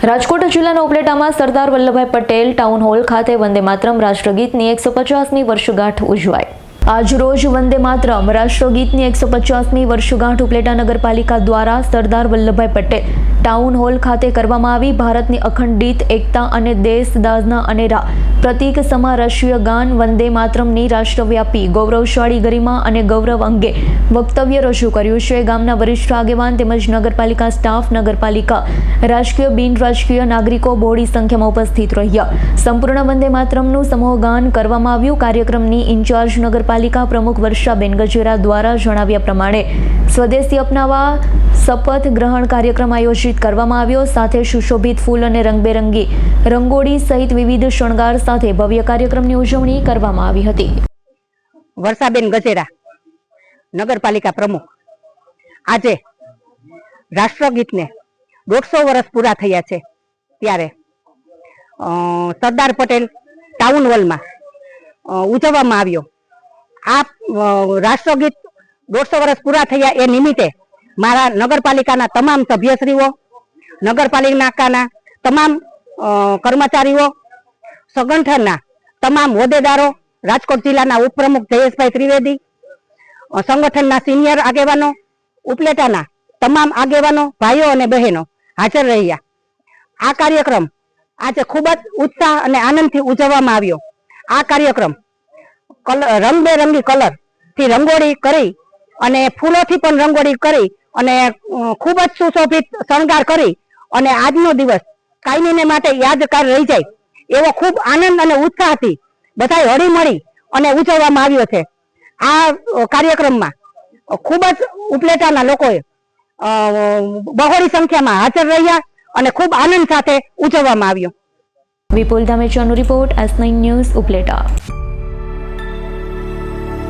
રાજકોટ જિલ્લાના ઉપલેટામાં Sardar Vallabhbhai Patel town hall ખાતે વંદે માતરમ રાષ્ટ્રગીતની એકસો પચાસમી વર્ષગાંઠ ઉજવાઈ. આજ રોજ વંદે માતરમ રાષ્ટ્રગીતની એકસો પચાસમી વર્ષગાંઠ ઉપલેટા નગરપાલિકા દ્વારા સરદાર વલ્લભભાઈ પટેલ ટાઉન હોલ ખાતે કરવામાં આવી ભારતની અખંડિત એકતા અને દેશદાઝના અનેરા. પ્રતીક સમા રાષ્ટ્રીય ગાન વંદે માતરમની રાષ્ટ્રવ્યાપી, ગૌરવશાળી ગરિમા અને ગૌરવ અંગે વક્તવ્ય રજૂ કર્યું છે. ગામના વરિષ્ઠ આગેવાન તેમજ નગરપાલિકા સ્ટાફ, નગરપાલિકા, રાજકીય બિન રાજકીય નાગરિકો બોડી સંખ્યામાં ઉપસ્થિત રહ્યા. સંપૂર્ણ વંદે માતરમનું સમૂહ ગાન કરવામાં આવ્યું. કાર્યક્રમની ઇન્ચાર્જ નગરપાલિકા પ્રમુખ વર્ષાબેન ગજેરા દ્વારા જણાવ્યા પ્રમાણે, સ્વદેશી અપનાવવા, શપથ ગ્રહણ કાર્યક્રમ આયોજિત કરવામાં આવ્યો. સાથે સુશોભિત ફૂલ અને રંગબેરંગી રંગોળી સહિત વિવિધ શણગાર સાથે ભવ્ય કાર્યક્રમની ઉજવણી કરવામાં આવી હતી. વર્ષાબેન ગજેરા, નગરપાલિકા પ્રમુખ. આજે રાષ્ટ્રગીતને દોઢસો વર્ષ પૂરા થયા છે. ત્યારે સરદાર પટેલ ટાઉન હોલમાં ઉજવવામાં આવ્યો. આ રાષ્ટ્રગીત દોઢસો વર્ષ પૂરા થયા એ નિમિત્તે મારા નગરપાલિકાના તમામ સભ્યશ્રીઓ, નગરપાલિકાના તમામ કર્મચારીઓ સંગઠનના તમામ હોદ્દેદારો, રાજકોટ જિલ્લાના ઉપપ્રમુખ જયેશભાઈ ત્રિવેદી સંગઠનના સિનિયર આગેવાનો, ઉપલેટાના તમામ આગેવાનો, ભાઈઓ અને બહેનો હાજર રહ્યા. આ કાર્યક્રમ આજે ખૂબ જ ઉત્સાહ અને આનંદથી ઉજવવામાં આવ્યો. આ કાર્યક્રમ કલર રંગબેરંગી કલરથી રંગોળી કરી અને ફૂલોથી પણ રંગોળી કરી અને ખૂબ જ સુશોભિત શણગાર કરી અને આજનો દિવસ કાયમીને માટે યાદગાર રહી જાય એવો ખૂબ આનંદ અને ઉત્સાહથી બધા હળી મળી અને ઉજવવામાં આવ્યો છે. આ કાર્યક્રમમાં ખૂબ જ ઉપલેટાના લોકોએ બહોળી સંખ્યામાં હાજર રહ્યા અને ખૂબ આનંદ સાથે ઉજવવામાં આવ્યો. વિપુલ ધામેચાનો રિપોર્ટ એસ ન્યૂઝ ઉપલેટા.